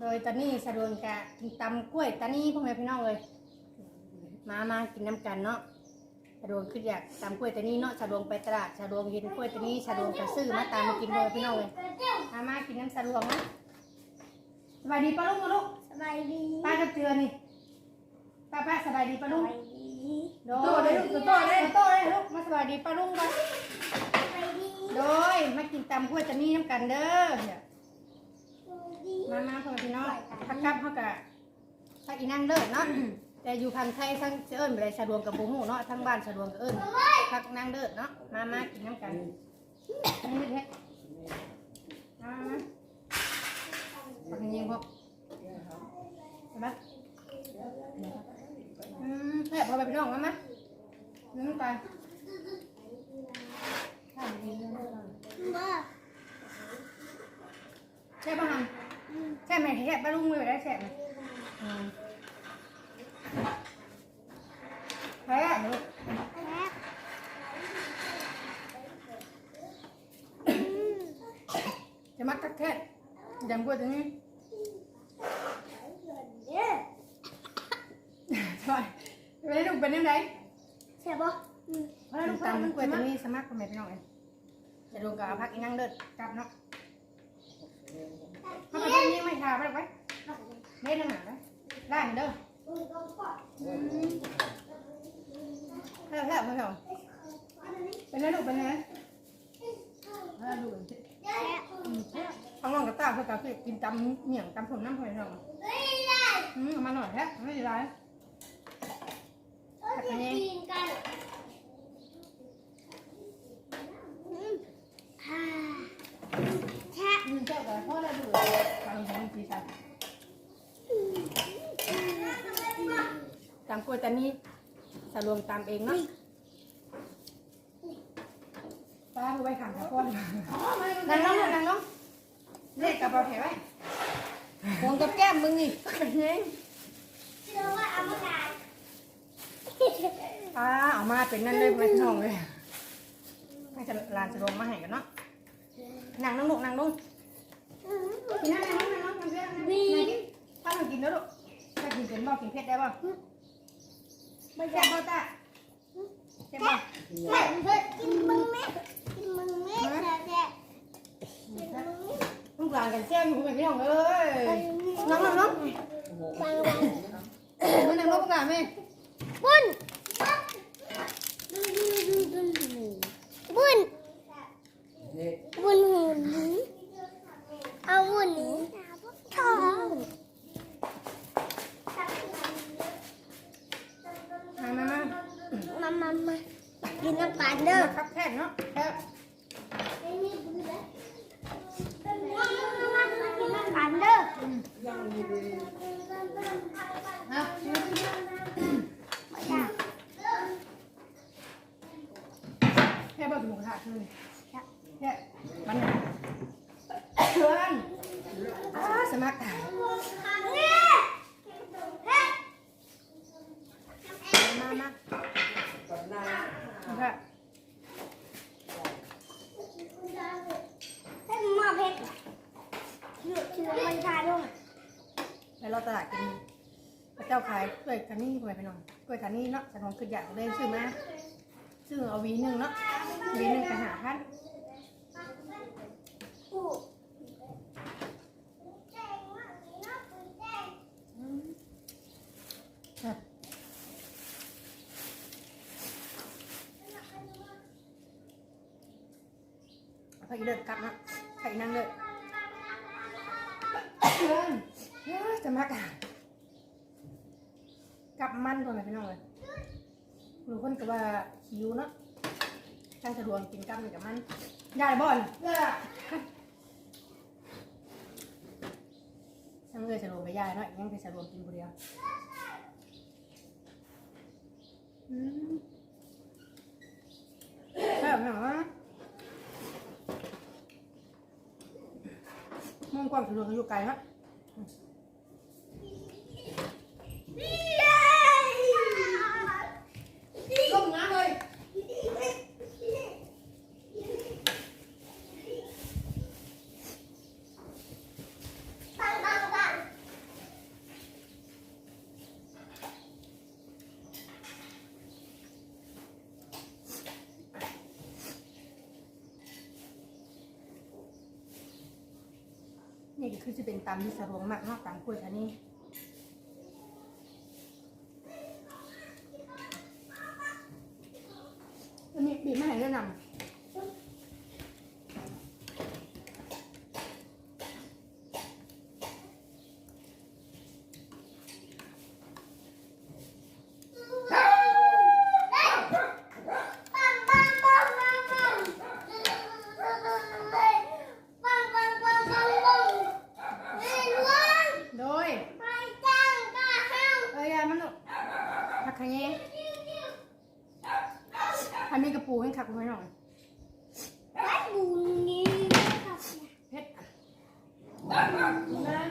โดยตอนนี้สะดวกกะกินตำกล้วยตอนนี้พ่อแม่พี่น้องเลยมามากินน้ำกันเนาะสะดวกคืออยากตำกล้วยตอนนี้เนาะสะดวกไปตลาดสะดวกกินกล้วยตอนนี้สะดวกจะซื้อมาตามมากินเลยพี่น้องเลยมามากินน้ำสะดวกนะสบายดีปลาลูกนะลูกสบายดีป้ากับเจือนี่ป้าป้าสบายดีปลาสลูกบายดีโดยโตเลยลูกโตเลยโตเลยลูกมาสบายดีปลาลูกกันสบายดีโดยมากินตำกล้วยตอนนี้น้ำกันเด้อเนี่ย มามาพ่อแม่พี่น้องพักกับเขากะพักอีนั่งเด้อเนาะ แต่อยู่พันไทยทั้งเอิ้นไปเลยสะดวกกับบุหูเนาะ ทั้งบ้านสะดวกกับเอิ้นพักนั่งเด้อเนาะ มามากินน้ำกันนี่ไม่เท็ดมามาพักยิงพวกเห็นไหมอืมแซ่บพอไปพี่น้องมามานึ่งไปข้าวดีเลยมาแซ่บป่ะฮัน แซ่บไหมแซ่บปลาลุงเลยได้แซ่บไหมอืมแซ่บลูกแล้วจะมักกักแค่ยำกล้วยตรงนี้เด้อใช่ไปได้ลูกเป็นยังไงใช่ปะเพราะลูกตำกล้วยตรงนี้สมัครคนแม่พี่น้องเองจะดูกับพักอีนั่งเดินกลับเนาะเขาไปทำยัง ไม่ทาไปหรอกไปเล่นน้หนักไปล่างเด้อแซ่บแซ่บพ่อเถอเป็นไงลูกเป็นไงแซ่บลูกข้างนอกกับตาเพื่อกาคือกินตำเหนียงตำผมน้ำหอยหน่อยอืมเอามาหน่อยแท้ไม่ได้ไรกินกันฮ่าแช่อืมเจ้ากับพ่อได้ดู สีสันตำกล้วยแต่นี้สรวมตำเองเนาะป้าดูไปขังกับพ่อนั่งน้องนั่งน้องเล็กกับเบาแถวไว้หวงกับแก้มมึงนี่เป็นไงเชื่อว่าเอามาป้าเอามาเป็นนั่นเลยเป็นห้องเลยให้จะลานสรวมมาให้กันเนาะนั่งน้องลูกนั่งลูก กินนั่งนั่งนั่งนั่งนั่งเพื่อนบีถ้ามันกินแล้วลูกถ้ากินเป็นบ่กินเผ็ดได้บ่ไม่แซ่บบ่ตาแซ่บบ่แม่เพื่อกินมึงแม่กินมึงแม่แช่แช่กินมึงแม่ลูกหลานกันแซ่บอยู่เป็นพี่น้องเอ้ยน้องน้องน้องบางวันมันนั่งลูกหลานแม่บุญบุญบุญหุ่นเอาบุญทอง มามามา มามามากินน้ำปลาเด้อ ครับแค่เนาะแค่ กินน้ำปลาเด้อ นะแค่บ่ถึงกระทะคือแค่มันเพื่อนอ้าสมัครถ่ายมามาค่ะให้มาเพชรเชื่อเชื่อมันชาด้วย แล้วเราตลาดกินพระเจ้าขายกล้วยคันนี้กล้วยไปหน่อยกล้วยคันนี้เนาะสนองคืออยากเลยซื้อมาซื้อเอาวีหนึ่งเนาะวีหนึ่งไปหาพันกูครับเอาไปเลิกกลับเนาะไปนั่งเลยเพื่อนเฮ้ย จะมากะกับมันก่อนไหมพี่น้องเลยหนูคนก็ว่าหิวเนาะตั้งสะดวกกินกับกับมันได้บ่อนเด้อทั้งเลยสะดวกไปยายเนาะยังไปสะดวกกินคนเดียวอืมแบบไหนวะมุ่งความสะดวกอยู่ไกลฮะต้มน้ำเลย นี่ ก็คือจะเป็นตำที่สะดวกมากเนอกตามกล้วยอันนี้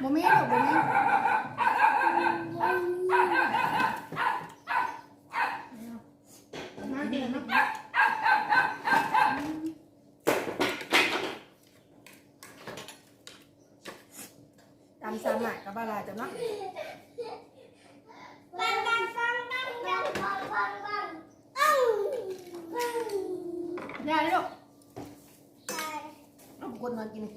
บ่มีหรอกบ่มีมาเดี๋ยวนะตำสามหมายกับบาลาจ้ะเนาะบังบังฟังบังบังบังบังบังอ้าวบังได้แล้วลูกลูกกดนอนกินนี่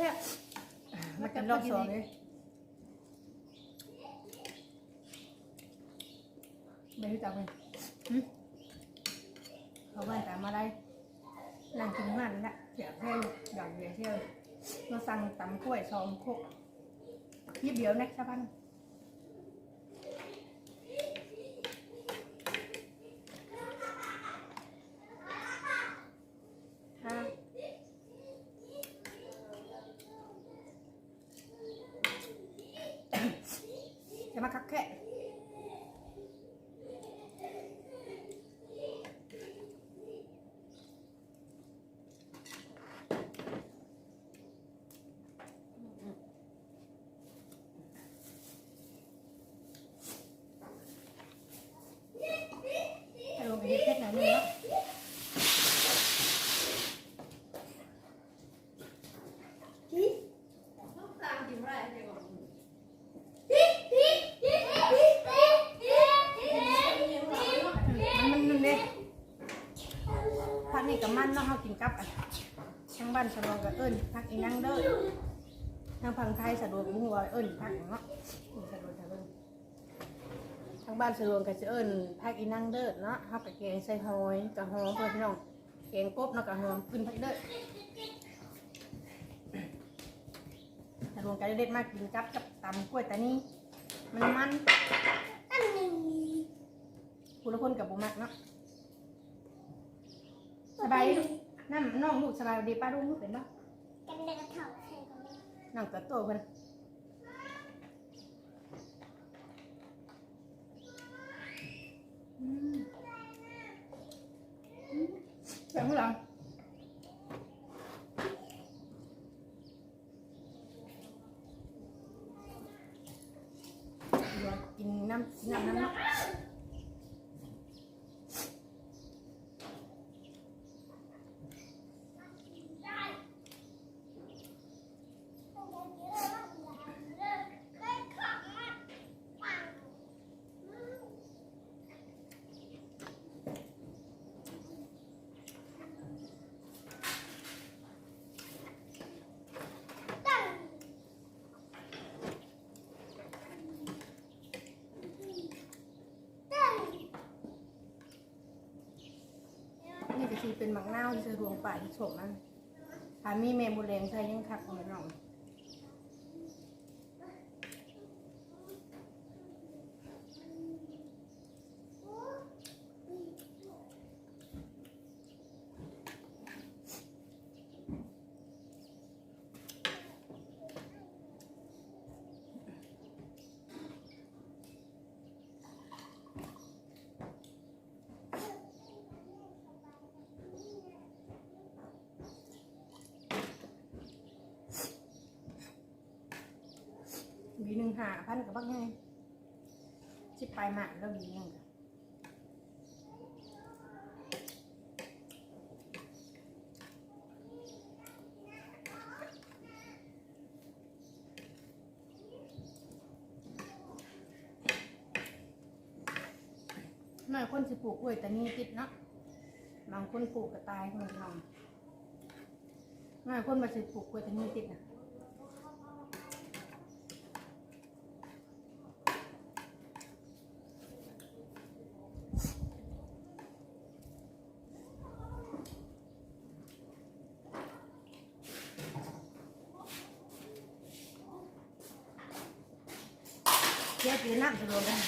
ยาคือแช่มากินรอบสองเลยไม่รู้จักเลยเขาบ้านแต่มาได้นั่งกินมันละเสียแค่ดอกเดียวเที่ยวเราสั่งตำกล้วยสองโคกยิบเดียวนะชาวบ้าน 邪かっけะดวกกับเอิ้นพักอีนั่งเด้อทางฝั่งไทยสะดวกบ่ฮู้ว่าเอิ้นพักหยังเนาะสะดวกสะดวกทางบ้านสะดวกก็สิเอิ้นพักอีนั่งเด้อเนาะเฮาก็แกงใส่หอยกับหอมเพื่อนพี่น้องแกงกบเนาะกับหอมขึ้นพักเด้อสะดวกก็เด็ดมากกินกับกับตำกล้วยตานีมันมันอันนี้คุณละคนกับบุมักเนาะสบาย ดีลูกน้ำน้องลูกสบายดีป้าลูกลูกเป็นปะกันเด็กเถ่าใครกันเลยน้องตัวโตเพิ่นอืมอืมเสียงหลังเดี๋ยวกินน้ำกินน้ำน้ำ นี่เป็นหมักนาวที่จะรวงป่าที่โฉมนั่นถามีเมมูแรงใช้ยังคักของน้อง วีหนึ่งหาพันกับบังไงชิปลายหมากแล้ววีหนึ่งหน่อยคนสิปลูกกล้วยแต่นี่ติดเนาะบางคนปลูกก็ตายคนนอนหน่อยคนมาสิปลูกกล้วยแต่นี่ติดนะ จ๊ปีน้ำสะดวกกัน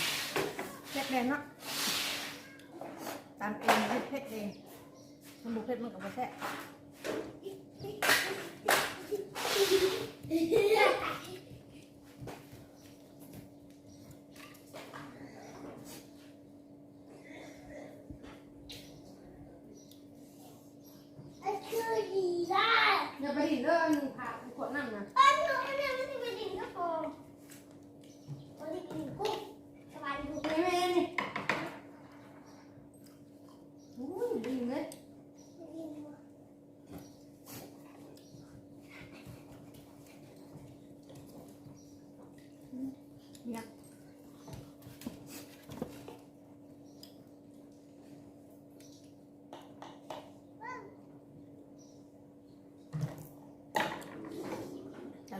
เจ๊แรงเนาะตามเองเพ็ดเพ็ดเองมันบุกเพ็ดมันกับมาแซ่บ ไอ้คือดีได้ อย่าไปดินเด้อหนึ่งผ่าขวดน้ำนะ ไอ้หนูเนี่ยไม่ได้ไปดิ่งกระโปรงวันนี้ดิ่งกุ้งสบายดู ไม่ไม่นี่อุ้ยดีเลยเนี่ย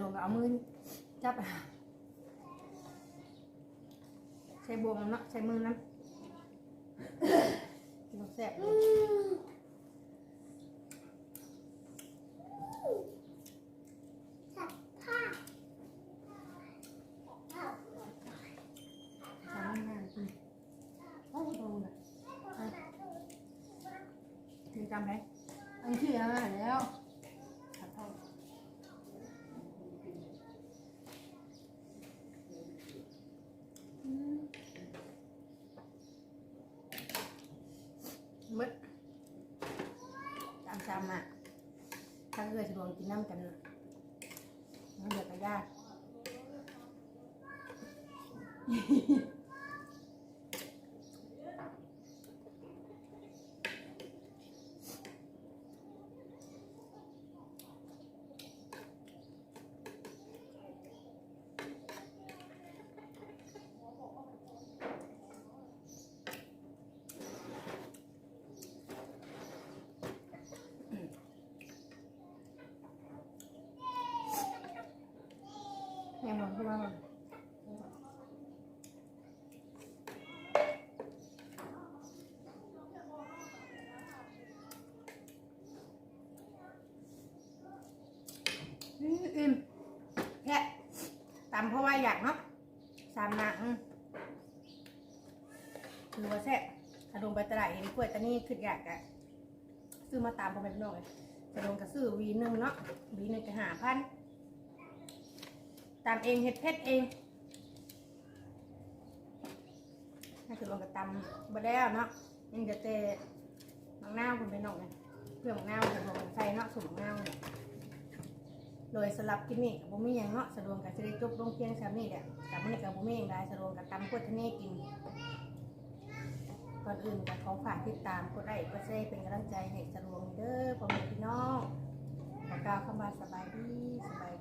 ลงกับเอามือจับใช้บวงเนาะใช้มือน้ำเราแซ่บอืมสัตว์ผ้าผ้าทำงานกินโอ้โหน่ะถึงจำไหมอันที่อะแล้วขัดทองอืมมึดตามจำอะถ้าเกิดสะดวกกินน้ำกันน่ะมันเดือดกระยาก แม่มองเข้ามาก่อนอืมอิ่มแค่ตำเพราะว่า อยากเนาะสามนังคือว่าแซ่บถ้าลงไปตลาดเห็นกล้วยตานี่คืออยากอะซื้อมาตามพ่อแม่พี่น้องเลยจะลงกับซื้อวีหนึ่งเนาะวีหนึ่งจะหาพันตำเองเห็ดเผ็ดเองถ้าคือลงกับตำบะแล้วเนาะยังจะเตะมังนาวคุณไปหน่อยนะเพื่อมังนาวกับลงใส่เนาะสุ่มมังนาวเนี่ย โดยสลับกินนี่กับบุมี่ยังเนาะสะดวกกับจะได้จบลงเพียงสามนี่แหละกับมันกับบุมี่ยังได้สะดวกกับตำกวดทะเนกินก่อนอื่นกับของฝากติดตามกดไลค์กดแชร์เป็นกำลังใจให้สะดวกเด้อพ่อแม่พี่น้องขอกล่าวคำว่าสบายดีสบายดี